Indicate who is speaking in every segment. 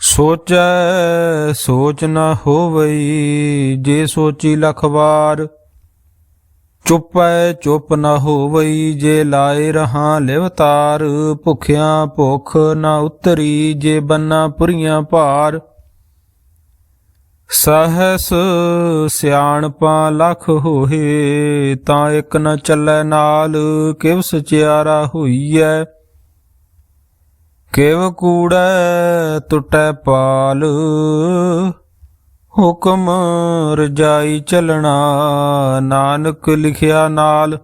Speaker 1: ਸੋਚੈ ਸੋਚ ਨਾ ਹੋਵਈ, ਜੇ ਸੋਚੀ ਲਖ ਵਾਰ। ਚੁੱਪੈ ਚੁੱਪ ਨਾ ਹੋਵਈ, ਜੇ ਲਾਏ ਰਹਾ ਲਿਵਤਾਰ ਭੁਖਿਆਂ ਭੁਖ ਨਾ ਉਤਰੀ, ਜੇ ਬੰਨਾ ਪੁਰੀਆਂ ਭਾਰ। ਸਹਸ ਸਿਆਣਪਾਂ ਲਖ ਹੋਏ ਤਾਂ ਇੱਕ ਨ ਚੱਲੈ ਨਾਲ ਕਿਵ ਸਚਿਆਰਾ ਹੋਈਐ। ਕਿਵ ਕੂੜੈ ਟੁੱਟੈ ਪਾਲ, ਹੁਕਮ ਰਜਾਈ ਚਲਣਾ ਨਾਨਕ ਲਿਖਿਆ ਨਾਲ।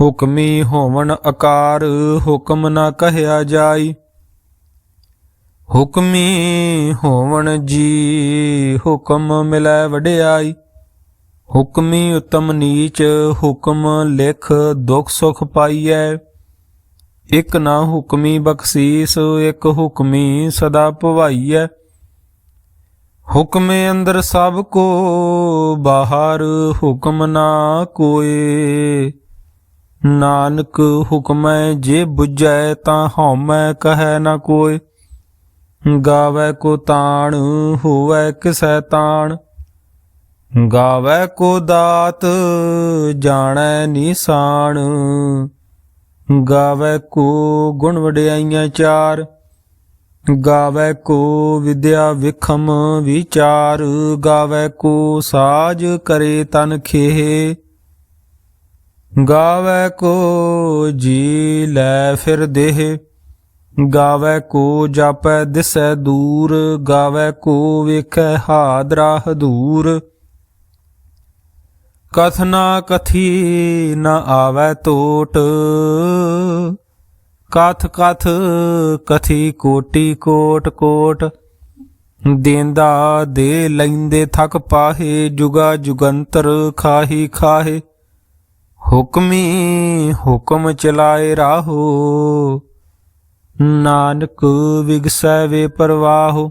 Speaker 1: ਹੁਕਮੀ ਹੋਵਣ ਆਕਾਰ ਹੁਕਮ ਨਾ ਕਹਿਆ ਜਾਈ। ਹੁਕਮੀ ਹੋਵਣ ਜੀ, ਹੁਕਮ ਮਿਲੈ ਵਡਿਆਈ। ਹੁਕਮੀ ਉਤਮ ਨੀਚ, ਹੁਕਮ ਲਿਖ ਦੁਖ ਸੁਖ ਪਾਈਐ। ਇਕ ਨਾ ਹੁਕਮੀ ਬਖਸ਼ੀਸ, ਇਕ ਹੁਕਮੀ ਸਦਾ ਭਵਾਈਐ। ਹੁਕਮੇ ਅੰਦਰ ਸਭ ਕੋ ਬਾਹਰ ਹੁਕਮ ਨਾ ਕੋਏ। ਨਾਨਕ ਹੁਕਮੈ ਜੇ 부ਜੈ ਤਾਂ ਹਉਮੈ ਕਹੈ ਨਾ ਕੋਏ। ਗਾਵੇ ਕੋ ਤਾਣ, ਹੋਵੇ ਕਿਸੈ ਤਾਣ। ਗਾਵੇ ਕੋ ਦਾਤ, ਜਾਣੈ ਨਿਸ਼ਾਨ ਗਾਵੇ ਕੋ ਗੁਣ ਵਡਿਆਈਆਂ ਚਾਰ, ਗਾਵੇ ਕੋ ਵਿਦਿਆ ਵਿਖਮ ਵਿਚਾਰ, ਗਾਵੇ ਕੋ ਸਾਜ ਕਰੇ ਤਨ ਖੇਹ, ਗਾਵੇ ਕੋ ਜੀ ਲੈ ਫਿਰ ਦੇਹ, ਗਾਵੇ ਕੋ ਜਾਪੈ ਦਿਸੈ ਦੂਰ, ਗਾਵੇ ਕੋ ਵੇਖੈ ਹਾਦਰਾ ਹਦੂਰ ਕਥਨਾ ਕਥੀ ਨ ਆਵੈ ਟੋਟ। ਕਥ ਕਥ ਕਥੀ ਕੋਟੀ ਕੋਟ ਕੋਟ। ਦੇਂਦਾ ਦੇ ਲੈਂਦੇ ਥਕ ਪਾਹੇ, ਜੁਗਾ ਜੁਗੰਤਰ ਖਾਹੀ ਖਾਹੇ। ਹੁਕਮੀ ਹੁਕਮ ਚਲਾਏ ਰਾਹੋ। ਨਾਨਕ ਵਿਗਸੈ ਵੇ ਪਰਵਾਹੋ।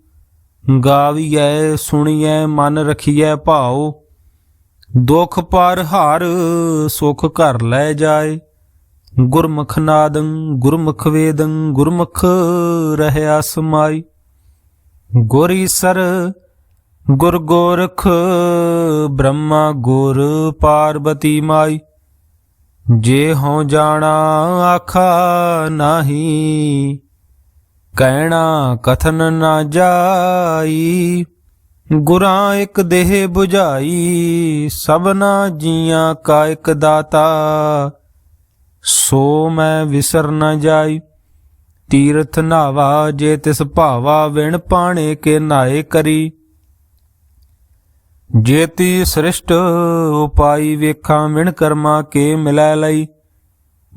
Speaker 1: ਗਾਵੀਐ, ਸੁਣੀਐ, ਮਨ ਰਖੀਐ ਭਾਉ। ਦੁਖ ਪਰ ਹਰ ਸੁਖ ਘਰ ਲੈ ਜਾਏ। ਗੁਰਮੁਖ ਨਾਦੰ, ਗੁਰਮੁਖ ਵੇਦੰ, ਗੁਰਮੁਖ ਰਹਿਆ ਸਮਾਈ। ਗੋਰੀ ਸਰ, ਗੁਰ ਗੋਰਖ, ਬ੍ਰਹਮਾ ਗੁਰ ਪਾਰਬਤੀ ਮਾਈ। ਜੇ ਹਉ ਜਾਣਾ, ਆਖਾ ਨਾਹੀ। ਕਹਿਣਾ ਕਥਨ ਨਾ ਜਾਈ, ਗੁਰਾਂ ਇੱਕ ਦੇਹ 부ਝਾਈ ਸਭਨਾ ਜੀਆਂ ਕਾ ਇੱਕ ਦਾਤਾ। ਸੋ ਮੈਂ ਵਿਸਰ ਨਾ ਜਾਈ, ਤੀਰਥ ਨਾਵਾ ਜੇ ਤਿਸ ਭਾਵਾ ਵਿਣ ਪਾਣੇ ਕੇ ਨਾਏ ਕਰੀ। ਜੇਤੀ ਸ੍ਰਿਸ਼ਟ ਉਪਾਈ ਵੇਖਾਂ ਵਿਣ ਕਰਮਾ ਕੇ ਮਿਲੈ ਲਈ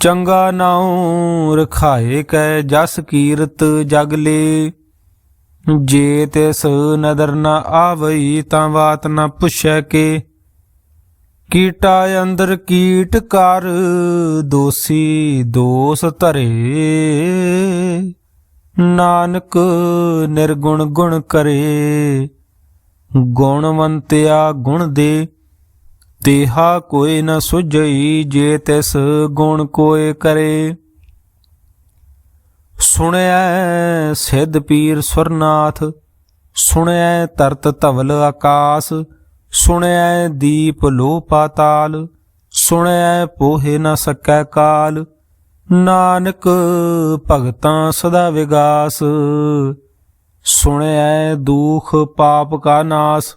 Speaker 1: ਚੰਗਾ ਨਾਉ ਰਖਾਏ ਕੈ ਜਸ ਕੀਰਤ ਜਗ ਲੇ। ਜੇ ਤਿਸ ਨਦਰ ਨ ਆਵਈ ਤਾਂ ਬਾਤ ਨ ਪੁੱਛੈ ਕੇ। ਕੀਟਾ ਅੰਦਰ ਕੀਟ ਕਰ ਦੋਸੀ ਦੋਸ ਧਰੇ। ਨਾਨਕ ਨਿਰਗੁਣ ਗੁਣ ਕਰੇ। ਗੁਣਵੰਤਿਆ ਗੁਣ ਦੇ। ਤੇਹਾ ਕੋਈ ਨ ਸੁਝਈ ਜੇ ਤਿਸ ਗੁਣ ਕੋਏ ਕਰੇ। ਸੁਣਿਐ ਸਿੱਧ ਪੀਰ ਸੁਰਨਾਥ ਸੁਣਿਐ ਤਰਤ ਧਵਲ ਆਕਾਸ ਸੁਣਿਐ ਦੀਪ ਲੋ ਪਾਤਾਲ ਸੁਣਿਐ ਪੋਹੇ ਨ ਸਕੈ ਕਾਲ। ਨਾਨਕ ਭਗਤਾਂ ਸਦਾ ਵਿਗਾਸ ਸੁਣਿਐ ਦੁਖ ਪਾਪ ਕਾ ਨਾਸ।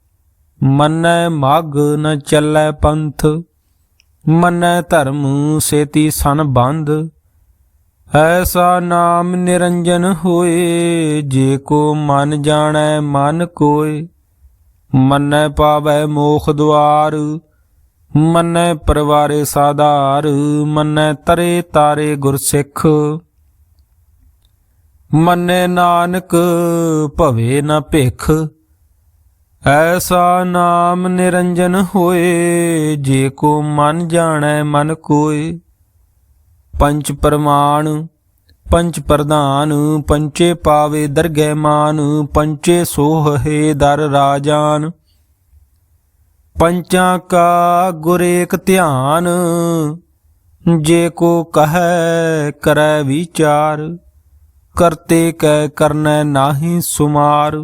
Speaker 1: ਮੰਨੈ ਮਗ ਨ ਚੱਲੈ ਪੰਥ, ਮੰਨੈ ਧਰਮ ਸੇਤੀ ਸਨ ਬੰਧ ਐਸਾ ਨਾਮ ਨਿਰੰਜਨ ਹੋਏ, ਜੇ ਕੋ ਮਨ ਜਾਣੈ ਮਨ ਕੋਏ। ਮੰਨੈ ਪਾਵੈ ਮੋਖ ਦੁਆਰ, ਮੰਨੈ ਪਰਵਾਰੇ ਸਾਧਾਰ, ਮੰਨੈ ਤਰੇ ਤਾਰੇ ਗੁਰਸਿੱਖ ਮੰਨੈ ਨਾਨਕ ਭਵੇ ਨ ਭਿਖ ਐਸਾ ਨਾਮ ਨਿਰੰਜਨ ਹੋਏ, ਜੇ ਕੋ ਮਨ ਜਾਣੈ ਮਨ ਕੋਏ। ਪੰਚ ਪ੍ਰਮਾਣ ਪੰਚ ਪ੍ਰਧਾਨ ਪੰਚੇ ਪਾਵੇ ਦਰਗਹਿ ਮਾਨ ਪੰਚੇ ਸੋਹੇ ਦਰ ਰਾਜਾਨ। ਪੰਚਾਂ ਕਾ ਗੁਰੇਕ ਧਿਆਨ, ਜੇ ਕੋ ਕਹੈ ਕਰੈ ਵਿਚਾਰ, ਕਰਤੇ ਕੈ ਕਰਨੈ ਨਾਹੀ ਸੁਮਾਰ।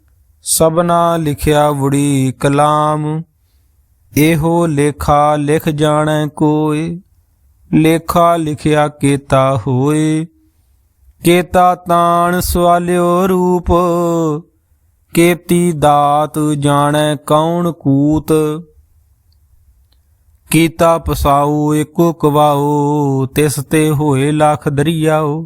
Speaker 1: ਸਭਨਾ ਲਿਖਿਆ ਵੜੀ ਕਲਾਮ, ਇਹੋ ਲੇਖਾ ਲਿਖ ਜਾਣੈ ਕੋਏ ਲੇਖਾ ਲਿਖਿਆ ਕੀਤਾ ਹੋਏ ਕੇਤਾ ਤਾਣ ਸਵਾਲਿਓ ਰੂਪ, ਕੇਤੀ ਦਾਤ ਜਾਣੈ ਕੌਣ ਕੂਤ, ਕੀਤਾ ਪਸਾਉ ਏਕੋ ਕਵਾਉ, ਤਿਸ ਤੇ ਹੋਏ ਲੱਖ ਦਰਿਆਓ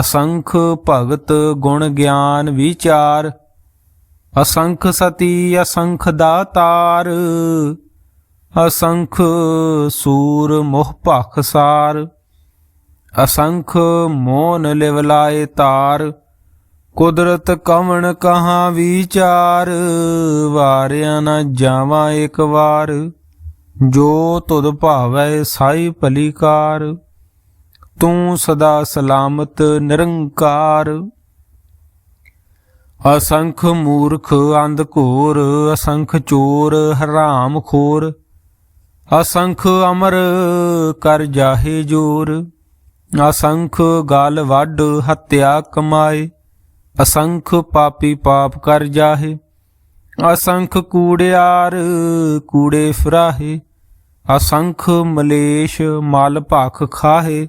Speaker 1: ਅਸੰਖ ਭਗਤ ਗੁਣ ਗਿਆਨ ਵਿਚਾਰ, ਅਸੰਖ ਸਤੀ ਅਸੰਖ ਦਾਤਾਰ, ਅਸੰਖ ਸੂਰ ਮੋਹ ਭਖਸਾਰ ਅਸੰਖ ਮੋਨ ਲਿਵਲਾਏ ਤਾਰ, ਕੁਦਰਤ ਕਵਣ ਕਹਾਂ ਵਿਚਾਰ, ਵਾਰਿਆ ਨਾ ਜਾਵਾਂ ਇੱਕ ਵਾਰ, ਜੋ ਤੁਧ ਭਾਵੈ ਸਾਈ ਭਲੀਕਾਰ। ਤੂੰ ਸਦਾ ਸਲਾਮਤ, ਨਿਰੰਕਾਰ। ਅਸੰਖ ਮੂਰਖ, ਅੰਧ ਘੋਰ, ਅਸੰਖ ਚੋਰ, ਹਰਾਮ ਖੋਰ। ਅਸੰਖ ਅਮਰ, ਕਰ ਜਾਹੇ ਜੋਰ। ਅਸੰਖ ਗਾਲ ਵੱਡ ਹੱਤਿਆ ਕਮਾਏ। ਅਸੰਖ ਪਾਪੀ ਪਾਪ ਕਰ ਜਾਹੇ। ਅਸੰਖ ਕੂੜਿਆਰ, ਕੂੜੇ ਫਰਾਹੇ। ਅਸੰਖ ਮਲੇਸ਼, ਮਲ ਭਖ ਖਾਹੇ।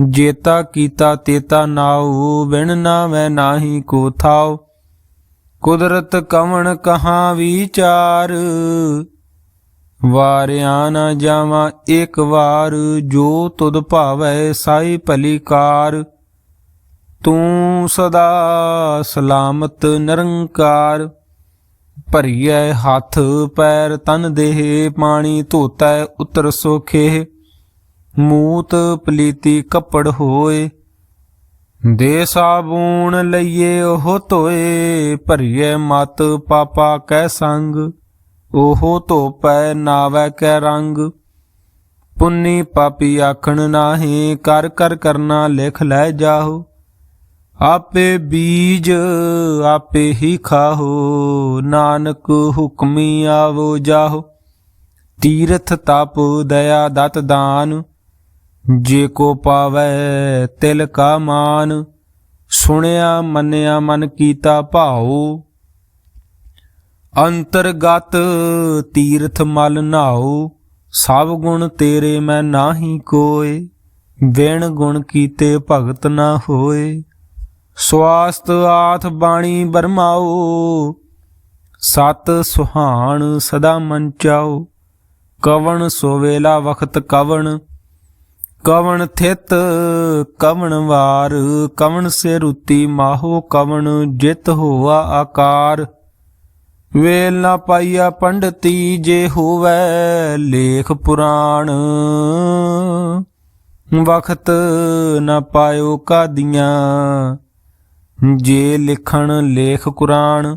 Speaker 1: ਜੇਤਾ ਕੀਤਾ ਤੇਤਾ ਨਾਉ, ਬਿਨ ਨਾਵੇਂ ਨਾਹੀ ਕੋ ਥਾਉ। ਕੁਦਰਤ ਕਵਣ ਕਹਾਂ ਵਿਚਾਰ, ਵਾਰਿਆ ਨਾ ਜਾਵਾਂ ਇੱਕ ਵਾਰ, ਜੋ ਤੁਧ ਭਾਵੈ ਸਾਈ ਭਲੀ ਕਾਰ ਤੂੰ ਸਦਾ ਸਲਾਮਤ ਨਿਰੰਕਾਰ, ਭਰੀਐ ਹੱਥ ਪੈਰ ਤਨ ਦੇਹ, ਪਾਣੀ ਧੋਤੈ ਉਤਰ ਸੋਖੇ। ਮੂਤ ਪਲੀਤੀ ਕੱਪੜ ਹੋਏ। ਦੇ ਸਾਬੂਣ ਲਈਏ ਉਹ ਧੋਏ, ਭਰੀਏ ਮਤ ਪਾਪਾ ਕੈ ਸੰਗ, ਉਹ ਧੋਪੈ ਨਾਵੈ ਕੈ ਰੰਗ। ਪੁੰਨੀ ਪਾਪੀ ਆਖਣ ਨਾਹੀ, ਕਰ ਕਰ ਕਰਨਾ ਲਿਖ ਲੈ ਜਾਹੋ। ਆਪੇ ਬੀਜ ਆਪੇ ਹੀ ਖਾਹੋ, ਨਾਨਕ ਹੁਕਮੀ ਆਵੋ ਜਾਹੋ। ਤੀਰਥ ਤਪ ਦਇਆ ਦਤ ਦਾਨ ਜੇ ਕੋ ਪਾਵੈ ਤਿਲ ਕਾ ਮਾਨ, ਸੁਣਿਆ ਮੰਨਿਆ ਮਨ ਕੀਤਾ ਭਾਉ। ਅੰਤਰਗਤ ਤੀਰਥ ਮਲ ਨਾਉ, ਸਭ ਗੁਣ ਤੇਰੇ ਮੈਂ ਨਾਹੀ ਕੋਏ, ਵੇਣ ਗੁਣ ਕੀਤੇ ਭਗਤ ਨਾ ਹੋਏ। ਸਵਾਸਤ ਆਥ ਬਾਣੀ ਬਰਮਾਓ ਸਤ ਸੁਹਾਣ ਸਦਾ ਮਨ ਚਾਓ ਕਵਣ ਸੋਵੇਲਾ ਵਖਤ ਕਵਣ ਕਵਣ ਥਿਤ, ਕਵਣ ਵਾਰ, ਕਵਣ ਸੇ ਰੁਤੀ ਮਾਹੋ, ਕਵਣ ਜਿਤ ਹੋਆ ਆਕਾਰ। ਵੇਲ ਨਾ ਪਾਈਆ ਪੰਡਤੀ, ਜੇ ਹੋਵੇ ਲੇਖ ਪੁਰਾਣ। ਵਖਤ ਨਾ ਪਾਇਓ ਕਾਦੀਆਂ, ਜੇ ਲਿਖਣ ਲੇਖ ਕੁਰਾਨ।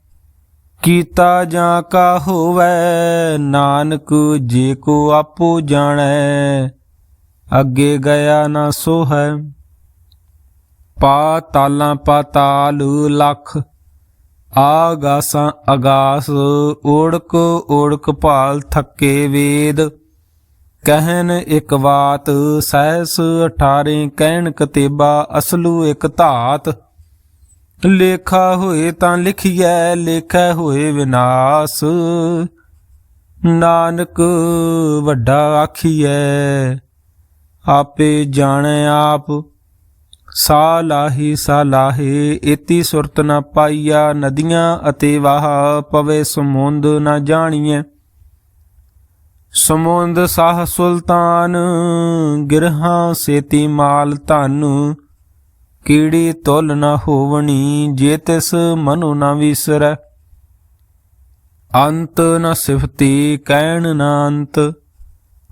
Speaker 1: ਕੀਤਾ ਜਾਂ ਕਾ ਹੋਵੈ, ਨਾਨਕ ਜੇ ਕੋ ਆਪੋ ਜਾਣੈ, ਅੱਗੇ ਗਿਆ ਨਾ ਸੋ ਹੈ ਪਾਤਾਲਾਂ ਪਾਤਾਲ ਲੱਖ, ਆਗਾਸਾਂ ਅਗਾਸ, ਓੜਕ ਓੜਕ ਭਾਲ ਥੱਕੇ ਵੇਦ। ਕਹਿਨ ਇੱਕ ਬਾਤ, ਸਹਿਸ 18 ਕਹਿਣ ਕਤੇਬਾ, ਅਸਲੂ ਇੱਕ ਧਾਤ। ਲੇਖਾ ਹੋਏ ਤਾਂ ਲਿਖੀਐ, ਲੇਖਾ ਹੋਏ ਵਿਨਾਸ਼। ਨਾਨਕ ਵੱਡਾ ਆਖੀਐ, ਆਪੇ ਜਾਣੈ ਆਪ। ਸਾ ਲਾਹੀ, ਸਾ ਲਾਹੇ ਇਤੀ ਸੁਰਤ ਨਾ ਪਾਈਆ, ਨਦੀਆਂ ਅਤੇ ਵਾਹ ਪਵੇ ਸਮੁੰਦ ਨਾ ਜਾਣੀਐ। ਸਮੁੰਦ ਸਾਹ ਸੁਲਤਾਨ, ਗਿਰਹਾਂ ਸੇਤੀ ਮਾਲ ਧਨ। ਕੀੜੀ ਤੁਲ ਨਾ ਹੋਵਣੀ, ਜੇ ਤਿਸ ਮਨੁ ਨ ਵਿਸਰੈ। ਅੰਤ ਨ ਸਿਫਤੀ, ਕਹਿਣ ਨਾ ਅੰਤ।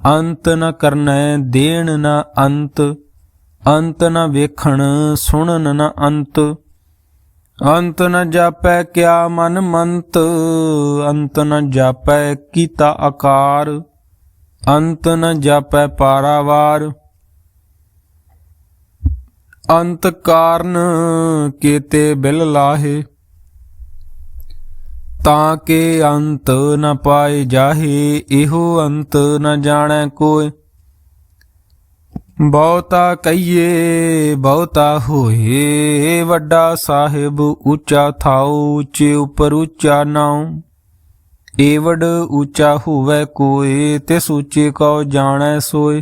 Speaker 1: ਅੰਤ ਨ ਕਰਨੈ, ਦੇਣ ਨਾ ਅੰਤ। ਅੰਤ ਨ ਵੇਖਣ, ਸੁਣਨ ਨ ਅੰਤ। ਅੰਤ ਨ ਜਾਪੈ ਕਿਆ ਮਨ ਮੰਤ। ਅੰਤ ਨ ਜਾਪੈ ਕੀਤਾ ਆਕਾਰ। ਅੰਤ ਨ ਜਾਪੈ ਪਾਰਾਵਾਰ। ਅੰਤ ਕਾਰਨ ਕੀਤੇ ਬਿਲ ਲਾਹੇ, ਤਾਂ ਕੇ ਅੰਤ ਨ ਪਾਏ ਜਾਹੇ, ਇਹੋ ਅੰਤ ਨ ਜਾਣੈ ਕੋਇ। ਬਹੁਤਾ ਕਹੀਏ, ਬਹੁਤਾ ਹੋਏ, ਵੱਡਾ ਸਾਹਿਬ ਉੱਚਾ ਥਾਉ, ਉੱਚੇ ਉਪਰ ਉੱਚਾ ਨਾਉ। ਏਵੜ ਉੱਚਾ ਹੋਵੇ ਕੋਏ ਤੇ ਉੱਚੇ ਕੋ ਜਾਣੈ ਸੋਏ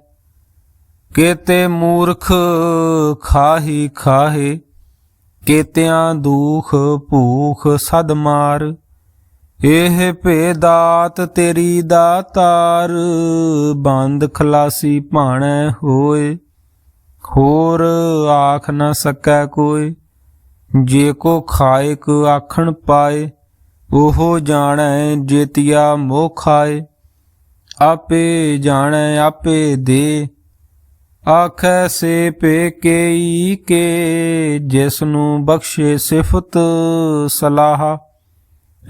Speaker 1: ਕੀਤੇ ਮੂਰਖ ਖਾਹੀ ਖਾਹੇ, ਕੀਤਿਆਂ ਦੁਖ ਭੂਖ ਸਦ ਮਾਰ। ਇਹ ਭੇਦਾਤ ਤੇਰੀ ਦਾਤਾਰ ਬੰਦ ਖਲਾਸੀ ਭਾਣੈ ਹੋਏ। ਹੋਰ ਆਖ ਨਾ ਸਕੈ ਕੋਈ, ਜੇ ਕੋ ਖਾਇਕ ਆਖਣ ਪਾਏ, ਉਹ ਜਾਣੈ ਜੇਤਿਆ ਮੋਹ ਖਾਏ। ਆਪੇ ਜਾਣੈ, ਆਪੇ ਦੇ ਆਖੈ ਸੇ ਪੇ ਕੇ ਜਿਸ ਨੂੰ ਬਖਸ਼ੇ ਸਿਫਤ ਸਲਾਹ।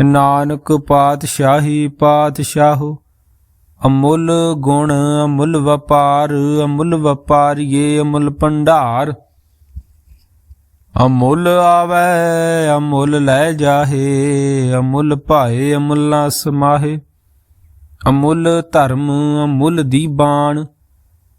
Speaker 1: ਨਾਨਕ ਪਾਤਸ਼ਾਹੀ ਪਾਤਸ਼ਾਹੋ, ਅਮੁੱਲ ਗੁਣ ਅਮੁੱਲ ਵਪਾਰ, ਅਮੁੱਲ ਵਪਾਰੀਏ ਅਮੁੱਲ ਭੰਡਾਰ। ਅਮੁੱਲ ਆਵੇ, ਅਮੁੱਲ ਲੈ ਜਾਹੇ, ਅਮੁੱਲ ਭਾਏ, ਅਮੁੱਲਾ ਸਮਾਹੇ। ਅਮੁੱਲ ਧਰਮ, ਅਮੁੱਲ ਦੀ ਬਾਣ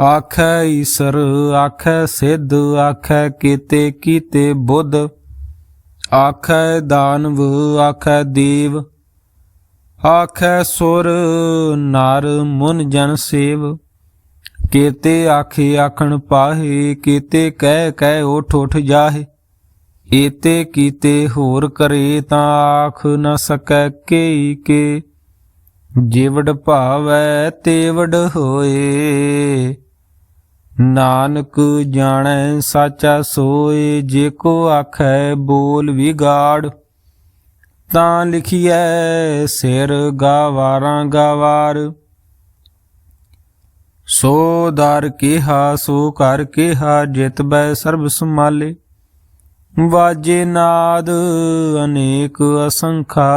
Speaker 1: ਆਖੈ ਈਸਰ, ਆਖੈ ਸਿੱਧ, ਆਖੈ ਕੀਤੇ ਕੀਤੇ ਬੁੱਧ। ਆਖੈ ਦਾਨਵ, ਆਖੈ ਦੇਵ। ਆਖੈ ਸੁਰ, ਨਰ, ਮੁਨ, ਜਨ, ਸੇਵ। ਕੀਤੇ ਆਖੇ ਆਖਣ ਪਾਹੇ, ਕੀਤੇ ਕਹਿ ਕਹਿ ਉਠ ਉਠ ਜਾਹੇ। ਏਤੇ ਕੀਤੇ ਹੋਰ ਕਰੇ ਤਾਂ ਆਖ ਨ ਸਕੈ ਕੇਈ ਕੇ। ਜਿਵੜ ਭਾਵੈ ਤੇਵੜ ਹੋਏ। ਨਾਨਕ ਜਾਣੈ ਸਾਚਾ ਸੋਏ, ਜੇ ਕੋ ਆਖੈ ਬੋਲ ਵਿਗਾੜ। ਤਾਂ ਲਿਖੀਐ, ਸਿਰ ਗਾਵਾਰਾਂ ਗਾਵਾਰ। ਸੋ ਦਰ ਕਿਹਾ, ਸੋ ਕਰ ਕਿਹਾ, ਜਿਤ ਬੈ ਸਰਬ ਸੰਭਾਲੇ। ਵਾਜੇ ਨਾਦ ਅਨੇਕ ਅਸੰਖਾ।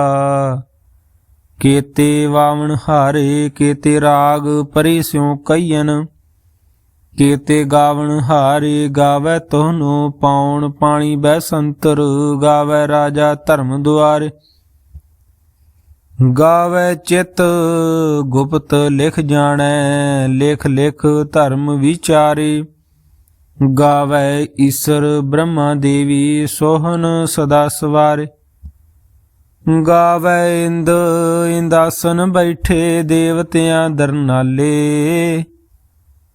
Speaker 1: ਕੀਤੇ ਵਾਵਣ ਹਾਰੇ, ਕੀਤੇ ਰਾਗ ਪਰਿਸ਼ਿਉ ਕਈਨ ਕੀਤੇ ਗਾਵਣ ਹਾਰੇ ਗਾਵੇ ਤੋਨੂੰ ਪਾਉਣ ਪਾਣੀ ਬੈ ਸੰਤਰ, ਗਾਵੇ ਰਾਜਾ ਧਰਮ ਦੁਆਰੇ। ਗਾਵੇ ਚਿਤ ਗੁਪਤ ਲਿਖ ਜਾਣੈ, ਲਿਖ ਲਿਖ ਧਰਮ ਵਿਚਾਰੇ। ਗਾਵੇ ਈਸ਼ਰ ਬ੍ਰਹਮਾ ਦੇਵੀ ਸੋਹਨ ਸਦਾ ਸਵਾਰੇ। ਗਾਵੇ ਇੰਦ, ਇੰਦਾਸਨ ਬੈਠੇ ਦੇਵਤਿਆਂ ਦਰਨਾਲੇ।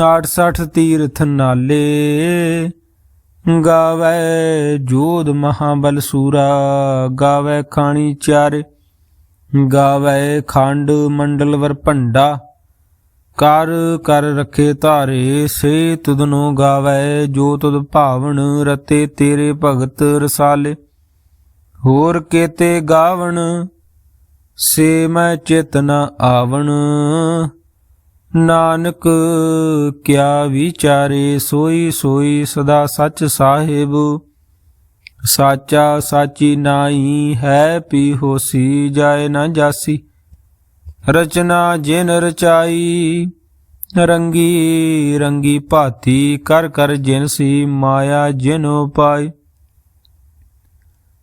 Speaker 1: 68 ਤੀਰਥ ਨਾਲੇ, ਗਾਵੇ ਜੋਧ ਮਹਾਬਲ ਸੂਰਾ, ਗਾਵੇ ਖਾਣੀ ਚਾਰੇ, ਗਾਵੇ ਖੰਡ ਮੰਡਲ ਵਰ ਭੰਡਾ, ਕਰ ਕਰ ਰਖੇ ਧਾਰੇ, ਸੇ ਤੁਧਨੋ ਗਾਵੇ, ਜੋ ਤੁਧ ਭਾਵਨ ਰਤੇ ਤੇਰੇ ਭਗਤ ਰਸਾਲੇ। ਹੋਰ ਕੇਤੇ ਗਾਵਣ, ਸੇ ਮੈਂ ਚੇਤਨਾ ਆਵਣ ਨਾਨਕ, ਕਿਆ ਵਿਚਾਰੇ ਸੋਈ ਸੋਈ ਸਦਾ ਸੱਚ ਸਾਹਿਬ। ਸਾਚਾ ਸਾਚੀ ਨਾਈ ਹੈ ਪੀ ਹੋਸੀ, ਜਾਏ ਨਾ ਜਾਸੀ। ਰਚਨਾ ਜਿਨ ਰਚਾਈ, ਰੰਗੀ ਰੰਗੀ ਭਾਤੀ ਕਰ ਕਰ ਜਿਨ ਸੀ, ਮਾਇਆ ਜਿਨ ਪਾਈ।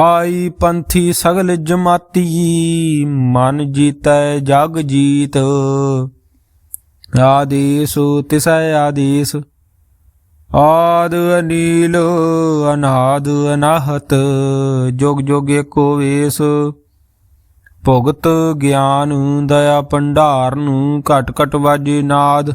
Speaker 1: ਆਈ ਪੰਥੀ ਸਗਲ ਜਮਾਤੀ, ਮਨ ਜੀਤੈ ਜਗ ਜੀਤ। ਆਦੇਸ ਤਿਸੈ ਆਦੇਸ, ਆਦ ਅਨੀਲ ਅਨਾਦ ਅਨਾਹਤ, ਜੁਗ ਜੁਗ ਏਕੋ ਵੇਸ। ਭੁਗਤ ਗਿਆਨ ਦਇਆ ਭੰਡਾਰ ਨੂੰ ਘਟ ਘਟ ਵਾਜੇ ਨਾਦ।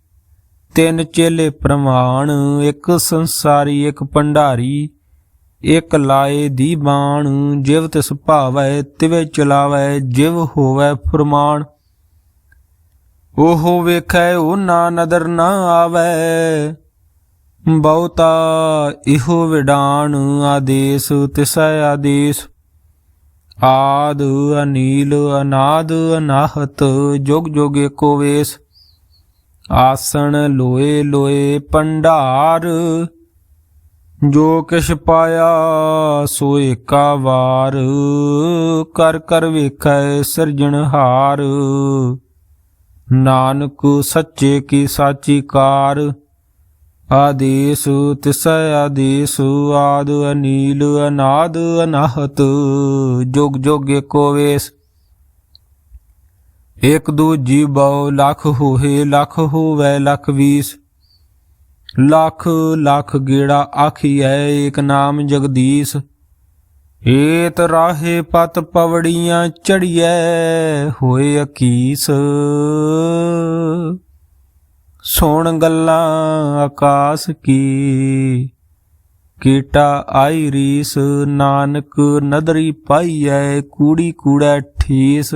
Speaker 1: ਤਿੰਨ ਚੇਲੇ ਪ੍ਰਮਾਣ, ਇੱਕ ਸੰਸਾਰੀ, ਇੱਕ ਭੰਡਾਰੀ, ਇਕ ਲਾਏ ਦੀ ਬਾਣ। ਜਿਵ ਤਿਸ ਭਾਵੈ, ਤਿਵੇ ਚਲਾਵੈ, ਜਿਵ ਹੋਵੈ ਫਰਮਾਨ। ਉਹ ਵੇਖੈ ਉਹ ਨਾ ਨਦਰ ਨਾ ਆਵੈ। ਬਹੁਤਾ ਇਹੋ ਵਿਡਾਨ ਆਦੇਸ ਤਿਸੈ ਆਦੇਸ। ਆਦ ਅਨੀਲ, ਅਨਾਦ ਅਨਾਹਤ, ਜੁਗ ਜੁਗ ਏਕੋ ਵੇਸ। ਆਸਣ ਲੋਏ ਲੋਏ ਭੰਡਾਰ, ਜੋ ਕਿਛ ਪਾਇਆ ਸੋ ਏਕਾ ਵਾਰ ਕਰ ਕਰ ਵੇਖੈ ਸਿਰਜਣਹਾਰ ਨਾਨਕ ਸੱਚੇ ਕੀ ਸਾਚੀ ਕਾਰ, ਆਦੇਸ ਤਿਸੈ ਆਦੇਸ, ਆਦ ਅਨੀਲ ਅਨਾਦ ਅਨਾਹਤ, ਜੁਗ ਜੁਗ ਏਕੋ ਵੇਸ ਇਕ ਦੂ ਜੀਵਉ ਲੱਖ ਹੋਏ, ਲੱਖ ਹੋਵੇ ਲੱਖ ਵੀਸ। ਲੱਖ ਲੱਖ ਗੇੜਾ ਆਖੀਐ, ਏਕ ਨਾਮ ਜਗਦੀਸ਼। ਏਤ ਰਾਹੇ ਪਤ ਪਵੜੀਆਂ ਚੜੀਐ, ਹੋਏ ਅਕੀਸ। ਸੁਣ ਗੱਲਾਂ ਆਕਾਸ ਕੀ, ਕੀਟਾ ਆਈ ਰੀਸ। ਨਾਨਕ ਨਦਰੀ ਪਾਈਐ, ਕੂੜੀ ਕੂੜਾ ਠੀਸ।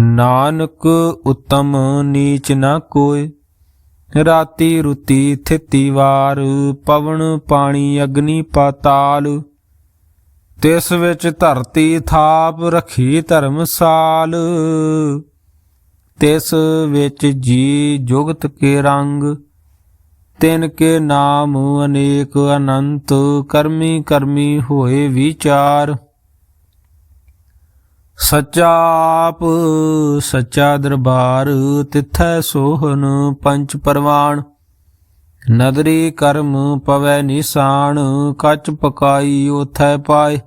Speaker 1: ਨਾਨਕ ਉਤਮ ਨੀਚ ਨਾ ਕੋਇ। ਰਾਤੀ ਰੁਤੀ ਥਿਤੀ ਵਾਰ, ਪਵਨ ਪਾਣੀ ਅਗਨੀ ਪਾਤਾਲ। ਤਿਸ ਵਿੱਚ ਧਰਤੀ ਥਾਪ ਰਖੀ ਧਰਮਸਾਲ ਤਿਸ ਵਿੱਚ ਜੀ ਜੁਗਤ ਕੇ ਰੰਗ। ਤਿਨ ਕੇ ਨਾਮ ਅਨੇਕ ਅਨੰਤ, ਕਰਮੀ ਕਰਮੀ ਹੋਏ ਵਿਚਾਰ। ਸੱਚਾ ਆਪ, ਸੱਚਾ ਦਰਬਾਰ, ਤਿਥੈ ਸੋਹਨ ਪੰਚ ਪਰਵਾਨ ਨਦਰੀ ਕਰਮ ਪਵੈ ਨਿਸ਼ਾਨ ਕੱਚ ਪਕਾਈ ਉਥੈ ਪਾਏ।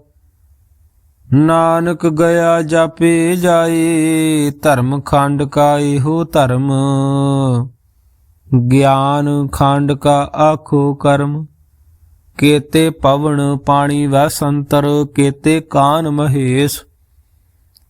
Speaker 1: ਨਾਨਕ ਗਿਆ ਜਾਪੇ ਜਾਏ, ਧਰਮ ਖੰਡ ਕਾ ਇਹੋ ਧਰਮ। ਗਿਆਨ ਖੰਡ ਕਾ ਆਖੋ ਕਰਮ। ਕੇਤੇ ਪਵਨ ਪਾਣੀ ਵੈ ਸੰਤਰ, ਕੇਤੇ ਕਾਨ ਮਹੇਸ਼।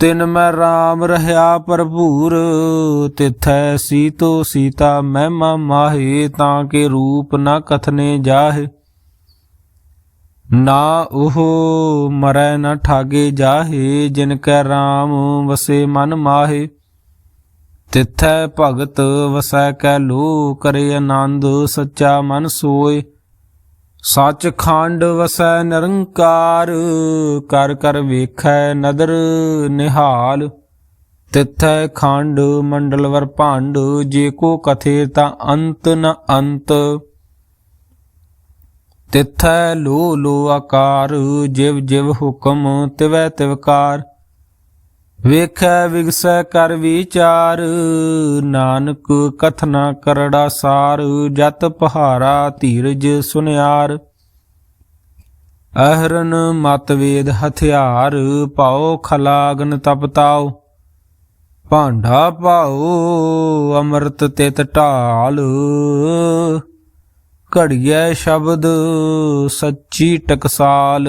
Speaker 1: ਤਿਨ ਮੈਂ RAM ਰਹਾ ਭਰਪੂਰ, ਤਿਥੈ ਸੀਤੋ ਸੀਤਾ ਮਹਿਮਾ ਮਾਹੇ, ਤਾਂ ਕੇ ਰੂਪ ਨਾ ਕਥਨੇ ਜਾਹੇ। ਨਾ ਉਹ ਮਰੈ ਨਾ ਠਾਗੇ ਜਾਹੇ, ਜਿਨ ਕੈ RAM ਵਸੇ ਮਨ ਮਾਹੇ। ਤਿਥੈ ਭਗਤ ਵਸੈ ਕੈ ਲੋ ਕਰੇ ਆਨੰਦ ਸੱਚਾ ਮਨ ਸੋਏ। ਸੱਚ ਖੰਡ ਵਸੈ ਨਿਰੰਕਾਰ, ਕਰ ਕਰ ਵੇਖੈ ਨਦਰ ਨਿਹਾਲ। ਤਿਥੈ ਖੰਡ ਮੰਡਲ ਵਰ ਭਾਂਡ, ਜੇ ਕੋ ਕਥੇ ਤਾਂ ਅੰਤ ਨ ਅੰਤ। ਤਿਥੈ ਲੋ ਲੋ ਆਕਾਰ, ਜਿਵ ਜਿਵ ਹੁਕਮ ਤਿਵੈ ਤਿਵਕਾਰ। ਵੇਖੈ ਵਿਗਸੈ ਕਰ ਵਿਚਾਰ, ਨਾਨਕ ਕਥਨਾ ਕਰੜਾ ਸਾਰ, ਜਤ ਪਹਾਰਾ ਧੀਰਜ ਸੁਨਿਆਰ। ਅਹਰਨ ਮਤਵੇਦ ਹਥਿਆਰ ਪਾਓ ਖਲਾਗਨ ਤਪਤਾਓ ਭਾਂਡਾ ਪਾਓ ਅੰਮ੍ਰਿਤ ਤਿਤ ਢਾਲ। ਘੜੀਐ ਸ਼ਬਦ ਸੱਚੀ ਟਕਸਾਲ।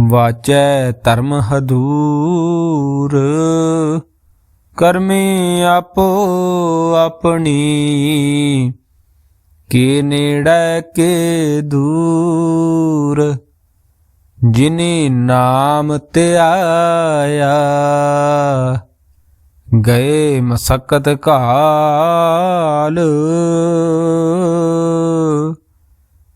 Speaker 1: ਵਾਚੈ ਧਰਮ ਹਦੂਰ, ਕਰਮੀ ਆਪੋ ਆਪਣੀ। ਕੇ ਨੇੜੇ ਕੇ ਦੂਰ, ਜਿਨੇ ਨਾਮ ਤੇ ਗਏ ਮਸਕਤ ਕਾਲ।